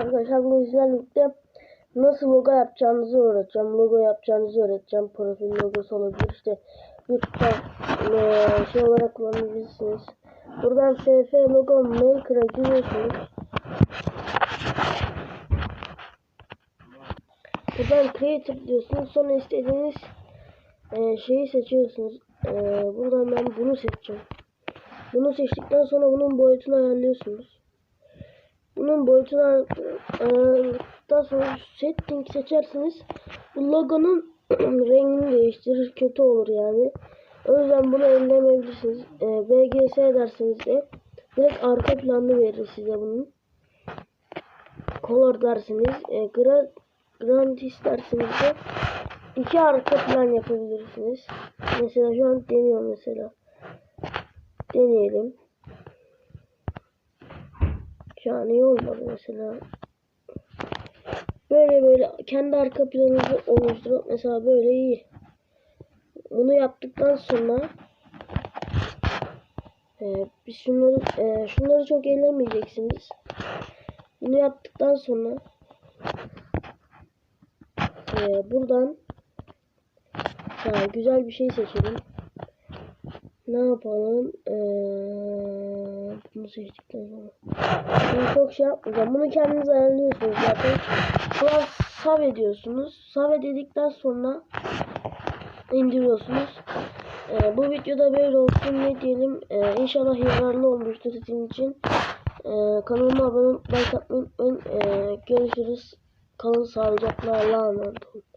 arkadaşlar bu birlikte nasıl logo yapacağınızı öğreteceğim. Logo yapacağınızı öğreteceğim. Profil logosu olabilir işte YouTube'da şey olarak kullanabilirsiniz. Buradan FF logo maker'a giriyorsunuz. Buradan creative diyorsunuz. Sonra istediğiniz şeyi seçiyorsunuz. Buradan ben bunu seçeceğim. Bunu seçtikten sonra bunun boyutunu ayarlıyorsunuz. Bunun boyutunu ayarladıktan sonra setting seçersiniz. Bu logonun rengini değiştirir. Kötü olur yani. O yüzden bunu ellemeyebilirsiniz. E, BGS dersiniz de direkt arka planını verir size bunun. Color dersiniz. E, gra Grand isterseniz de iki arka plan yapabilirsiniz. Mesela şu an deniyorum mesela. Deneyelim. An iyi olmadı mesela. Böyle böyle kendi arka planınızı oluşturup mesela böyle iyi. Bunu yaptıktan sonra e, biz şunları e, şunları çok ellemeyeceksiniz. Bunu yaptıktan sonra e, buradan ha, güzel bir şey seçelim. Ne yapalım? Ee, bunu seçtikten sonra. Bunu çok şey yapmayacağım. Bunu kendiniz ayarlıyorsunuz zaten. Sonra save ediyorsunuz. Save dedikten sonra indiriyorsunuz. Ee, bu videoda böyle olsun ne diyelim. Ee, inşallah yararlı olmuştur sizin için. Ee, kanalıma abone olmayı unutmayın. Ee, görüşürüz. Kalın sağlıcakla. Allah'a emanet olun.